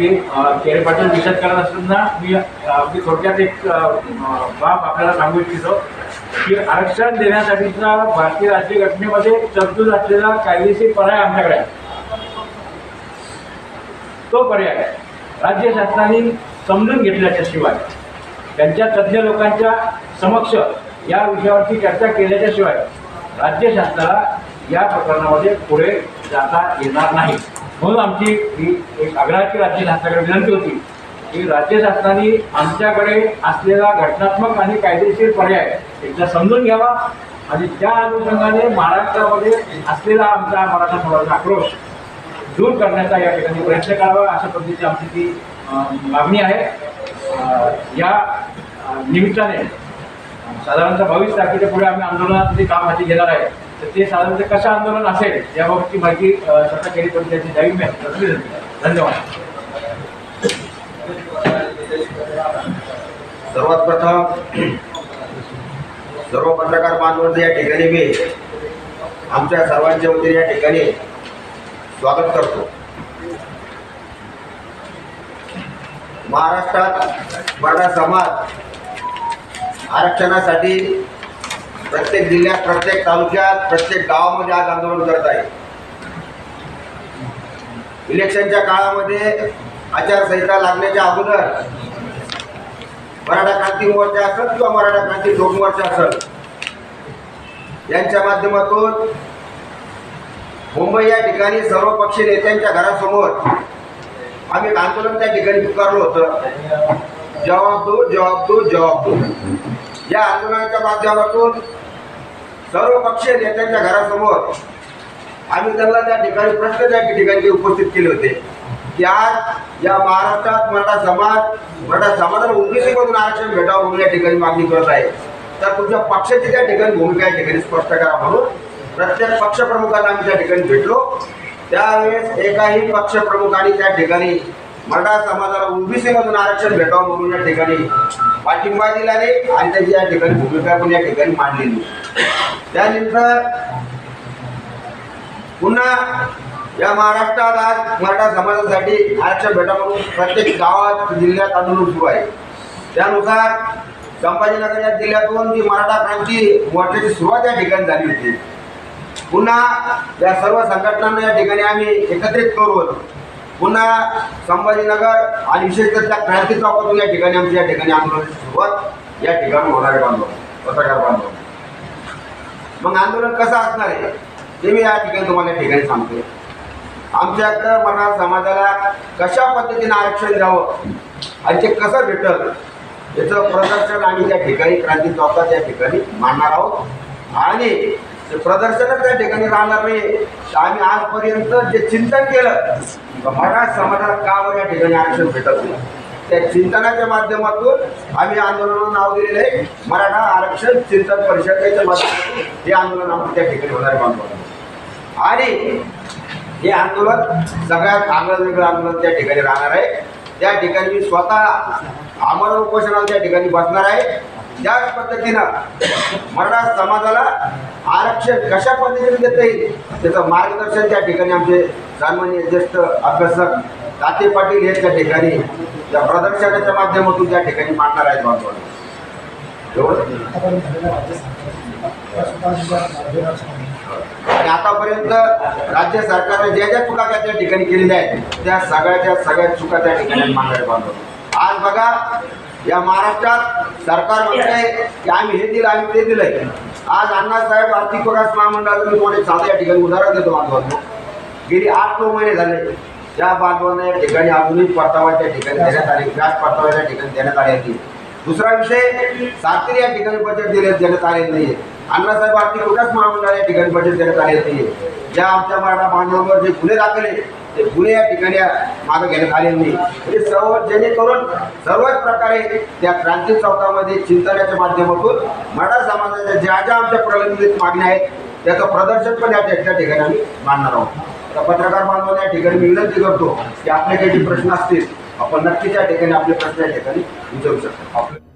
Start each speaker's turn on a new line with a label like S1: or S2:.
S1: की केरे पाटील विचार करत असताना मी अगदी थोडक्यात एक बाब आपल्याला सांगू इच्छितो की आरक्षण देण्यासाठीचा भारतीय राज्य घटनेमध्ये तरतूद असलेला कायदेशीर पर्याय आमच्याकडे आहे. तो पर्याय राज्य शासनाने समजून घेतल्याच्या शिवाय त्यांच्या तज्ज्ञ लोकांच्या समक्ष या विषयावरती चर्चा केल्याच्या शिवाय राज्य शासनाला या प्रकरणामध्ये पुढे जाता येणार नाही. म्हणून आमची ही एक आग्रहाची राज्य शासनाकडे विनंती होती की राज्य शासनाने आमच्याकडे असलेला घटनात्मक आणि कायदेशीर पर्याय एकदा समजून घ्यावा आणि त्या अनुषंगाने महाराष्ट्रामध्ये असलेला आमचा मराठा समाजाचा आक्रोश दूर करण्याचा या ठिकाणी प्रयत्न करावा अशा पद्धतीची आमची ती मागणी आहे. या निमित्ताने साधारणतः बावीस तारखेच्या पुढे आम्ही आंदोलनात काम हाती घेणार आहे. तर ते साधारणतः कसं आंदोलन असेल याबाबतची माहिती अ, स्वतः केली पंचायतची मी धन्यवाद.
S2: सर्वात प्रथम सर्व पत्रकार बांधवांचं या ठिकाणी मी आमच्या सर्वांच्या वतीने या ठिकाणी स्वागत करतो. महाराष्ट्रात मराठा समाज आरक्षणासाठी प्रत्येक जिल्ह्यात प्रत्येक तालुक्यात प्रत्येक गावामध्ये आज आंदोलन करत आहे. इलेक्शनच्या काळामध्ये आचारसंहिता लागण्याच्या अगोदर मराठा क्रांती मोर्चा असेल किंवा मराठा क्रांती लोक मोर्चा असेल यांच्या माध्यमातून मुंबई या ठिकाणी सर्व पक्षी नेत्यांच्या घरासमोर आम्ही आंदोलन त्या ठिकाणी पुकारलं होतं. जवाब दो जवाब दो जवाब दो. या आंदोलनाच्या माध्यमातून सर्व पक्षीय नेत्यांच्या घरासमोर आम्ही त्यांना त्या ठिकाणी प्रश्न त्या ठिकाणी उपस्थित केले होते. की आज या महाराष्ट्रात मराठा समाज मराठा समाजाला ओबीसी मधून आरक्षण भेटावं म्हणून या ठिकाणी मागणी करत आहे. तर तुमच्या पक्षाची त्या ठिकाणी भूमिका या ठिकाणी स्पष्ट करा म्हणून प्रत्येक पक्षप्रमुखांना आम्ही त्या ठिकाणी भेटलो. त्यावेळेस एकाही पक्षप्रमुखांनी त्या ठिकाणी मराठा समाजाला ओबीसी मधून आरक्षण भेटावं म्हणून या ठिकाणी पाठिंबा दिला रे. आणि त्याची या ठिकाणी भूमिका पण या ठिकाणी मांडलेली. त्यानंतर पुन्हा या महाराष्ट्रात आज मराठा समाजासाठी आरक्षण भेटा म्हणून प्रत्येक गावात जिल्ह्यात आंदोलन सुरू आहे. त्यानुसार संभाजीनगर या जिल्ह्यातून जी मराठा क्रांती मोर्चाची सुरुवात या ठिकाणी झाली होती. पुन्हा या सर्व संघटनांना या ठिकाणी आम्ही एकत्रित करून पुन्हा संभाजीनगर आणि विशेषतः त्या क्रांती चौकातून या ठिकाणी आमची या ठिकाणी आंदोलनाची सुरुवात या ठिकाणी होणार आहे बांधव पत्रकार बांधव. मग आंदोलन कसं असणार आहे? ते मी या ठिकाणी तुम्हाला या ठिकाणी सांगतो. आमच्या मराठा समाजाला कशा पद्धतीने आरक्षण द्यावं आणि ते कसं भेटल याचं प्रदर्शन आम्ही त्या ठिकाणी क्रांती चौकात या ठिकाणी मांडणार आहोत. आणि ते प्रदर्शनच त्या ठिकाणी राहणार नाही. तर आम्ही आजपर्यंत जे चिंतन केलं मराठा समाजाला का बरं या ठिकाणी आरक्षण भेटत नाही? त्या चिंतनाच्या माध्यमातून आम्ही आंदोलनाला नाव दिलेलं आहे. मराठा आरक्षण चिंतन परिषदेच्या माध्यमातून हे आंदोलन आपण त्या ठिकाणी होणार बांधव आणि हे आंदोलन सगळ्यात आगळं वेगळं आंदोलन त्या ठिकाणी राहणार आहे. त्या ठिकाणी मी स्वतः आमरण उपोषणाला त्या ठिकाणी बसणार आहे. त्याच पद्धतीनं मराठा समाजाला आरक्षण कशा पद्धतीने देता येईल त्याचं मार्गदर्शन त्या ठिकाणी आमचे सन्मान्य ज्येष्ठ अभ्यासक ताते पाटील हे त्या ठिकाणी या प्रदर्शनाच्या माध्यमातून त्या ठिकाणी मांडणार आहेत बांधवांनो. आणि आतापर्यंत राज्य सरकारने ज्या ज्या चुका त्या ठिकाणी केलेल्या आहेत त्या सगळ्याच्या सगळ्या चुका त्या ठिकाणी मांडणार बांधव आज बघा या महाराष्ट्रात सरकार म्हणते की आम्ही हे दिलं आम्ही ते दिलंय. आज अण्णासाहेब आर्थिक विकास महामंडळाचं मी तुम्हाला साधं या ठिकाणी उदाहरण देतो बांधवांना गेली आठ नऊ महिने झाले. त्या बांधवांना या ठिकाणी अजूनही परतावा त्या ठिकाणी देण्यात आले. व्याज परतावा त्या ठिकाणी देण्यात आले होती. दुसरा विषय सातरी या ठिकाणी बजेट दिले देण्यात आले नाहीये. अण्णासाहेब आर्थिक विकास महामंडळ या ठिकाणी बजेट देण्यात आले नाहीये. ज्या आमच्या मराठा बांधवांवर जे गुन्हे दाखले ते गुन्हे या ठिकाणी मागे घेण्यात आले नाही म्हणजे सर्व जेणेकरून सर्वच प्रकारे त्या क्रांती चौकामध्ये चिंतनाच्या माध्यमातून मराठा समाजाच्या ज्या ज्या आमच्या प्रलंबित मागण्या आहेत त्याचं प्रदर्शन पण या ठिकाणी आम्ही मांडणार आहोत. तर पत्रकार बांधवांना या ठिकाणी मी विनंती करतो की आपले काही जे प्रश्न असतील आपण नक्की त्या ठिकाणी आपले प्रश्न या ठिकाणी विचारू शकतो. आपले